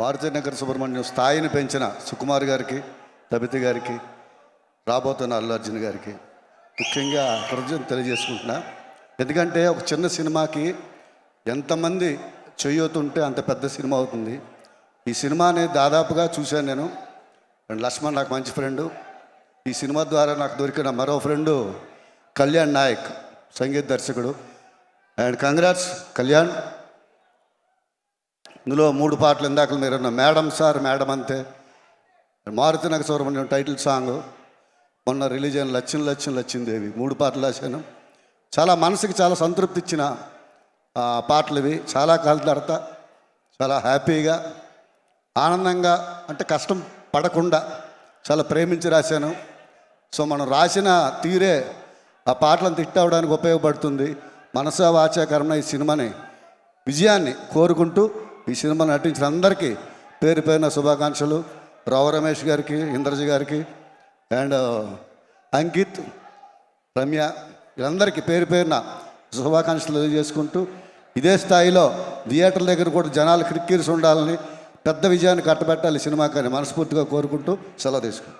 భారతీనగర్ సుబ్రహ్మణ్యం స్థాయిని పెంచిన సుకుమార్ గారికి తబితి గారికి రాబోతున్న అల్లు అర్జున్ గారికి ముఖ్యంగా కృతజ్ఞత తెలియజేసుకుంటున్నా. ఎందుకంటే ఒక చిన్న సినిమాకి ఎంతమంది చెయ్యవుతుంటే అంత పెద్ద సినిమా అవుతుంది. ఈ సినిమాని దాదాపుగా చూశాను నేను. అండ్ లక్ష్మణ్ నాకు మంచి ఫ్రెండు. ఈ సినిమా ద్వారా నాకు దొరికిన మరో ఫ్రెండు కళ్యాణ్ నాయక్ సంగీత దర్శకుడు. And congrats Kalyan. ఇందులో మూడు పాటలు ఇందాక మీరు మేడం సార్ మేడం అంతే. Maruti Naga Subrahmanyam title song. మొన్న రిలీజ్ అయిన లచ్చిన లచ్చిన లచ్చిందేవి మూడు పాటలు రాశాను. చాలా మనసుకి చాలా సంతృప్తి ఇచ్చిన ఆ, పాటలు ఇవి. చాలా కాలం తర్వాత చాలా హ్యాపీగా ఆనందంగా అంటే కష్టం పడకుండా చాలా ప్రేమించి రాశాను. సో మనం రాసిన తీరే ఆ పాటలను తిట్టవడానికి ఉపయోగపడుతుంది. మనసా వాచా కర్మ ఈ సినిమాని విజయాన్ని కోరుకుంటూ ఈ సినిమా నటించిన అందరికీ పేరు పేరున శుభాకాంక్షలు. రావు రమేష్ గారికి ఇంద్రజ గారికి అండ్ అంకిత్ రమ్య వీళ్ళందరికీ పేరు పేరున శుభాకాంక్షలు తెలియజేసుకుంటూ ఇదే స్థాయిలో థియేటర్ దగ్గర కూడా జనాలు క్రిక్కిరిసి ఉండాలని పెద్ద విజయాన్ని కట్టబెట్టాలి సినిమా సినిమాకని మనస్ఫూర్తిగా కోరుకుంటూ సెలవు తీసుకుంటాం